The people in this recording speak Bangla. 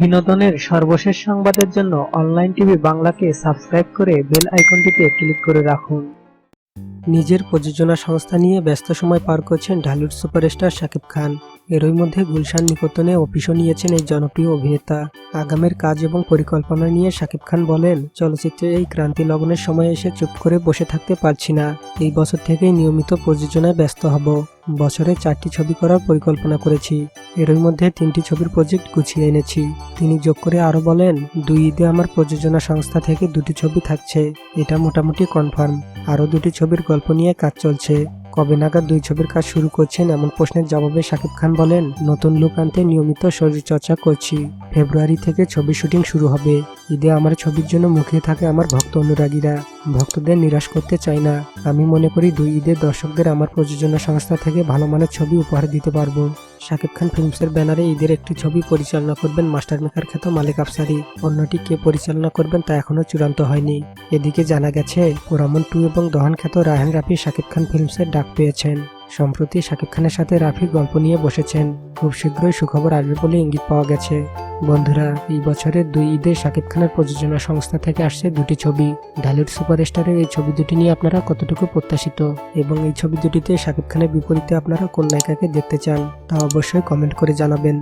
বিনোদনের সর্বশেষ সংবাদের জন্য অনলাইন টিভি বাংলাকে সাবস্ক্রাইব করে বেল আইকনটিতে ক্লিক করে রাখুন। নিজের প্রযোজনা সংস্থা নিয়ে ব্যস্ত সময় পার করছেন ঢালিউড সুপারস্টার শাকিব খান। এরই মধ্যে গুলশান নিকতনে অফিসও নিয়েছেন এই জনপ্রিয় অভিনেতা। আগামের কাজ এবং পরিকল্পনা নিয়ে শাকিব খান বলেন চলচ্চিত্রের এই ক্রান্তি লগ্নের সময় এসে চুপ করে বসে থাকতে পারছি না। এই বছর থেকেই নিয়মিত প্রযোজনায় ব্যস্ত হব। বছরে চারটি ছবি করার পরিকল্পনা করেছি। এরই মধ্যে তিনটি ছবির প্রজেক্ট গুছিয়ে এনেছি। তিনি যোগ করে আরও বলেন, দুই ঈদে আমার প্রযোজনা সংস্থা থেকে দুটি ছবি থাকছে। এটা মোটামুটি কনফার্ম। আরও দুটি ছবির গল্প নিয়ে কাজ চলছে। কবে নাগাদ দুই ছবির কাজ শুরু করছেন এমন প্রশ্নের জবাবে শাকিব খান বলেন, নতুন লুক আনতে নিয়মিত শরীরচর্চা করছি। ফেব্রুয়ারি থেকে ছবি শুটিং শুরু হবে। ঈদে আমার ছবির জন্য মুখিয়ে থাকে আমার ভক্ত অনুরাগীরা। ভক্তদের নিরাশ করতে চাই না। আমি মনে করি দুই ঈদে দর্শকদের আমার প্রযোজনা সংস্থা থেকে ভালো মানের ছবি উপহার দিতে পারব। শাকিব খান ফিল্মসের ব্যানারে ঈদের একটি ছবি পরিচালনা করবেন মাস্টার মেকার খ্যাত মালিক আফসারি। অন্যটি কে পরিচালনা করবেন তা এখনও চূড়ান্ত হয়নি। এদিকে জানা গেছে রমন টু এবং দহন খ্যাত রায়হান রাফি শাকিব খান ফিল্মসের ডাক পেয়েছেন। সম্প্রতি শাকিব খানের সাথে রাফি গল্প নিয়ে বসেছেন। খুব শীঘ্রই সুখবর আসবে বলে ইঙ্গিত পাওয়া গেছে। বন্ধুরা, এই বছরের দুই ঈদে শাকিব খানের প্রযোজনা সংস্থা থেকে আসছে দুটি ছবি। ঢালিউড সুপারস্টারের এই ছবি দুটি নিয়ে আপনারা কতটুকু প্রত্যাশিত? এবং এই ছবি দুটিতে শাকিব খানের বিপরীতে আপনারা কোন নায়িকাকে দেখতে চান? তা অবশ্যই কমেন্ট করে জানাবেন।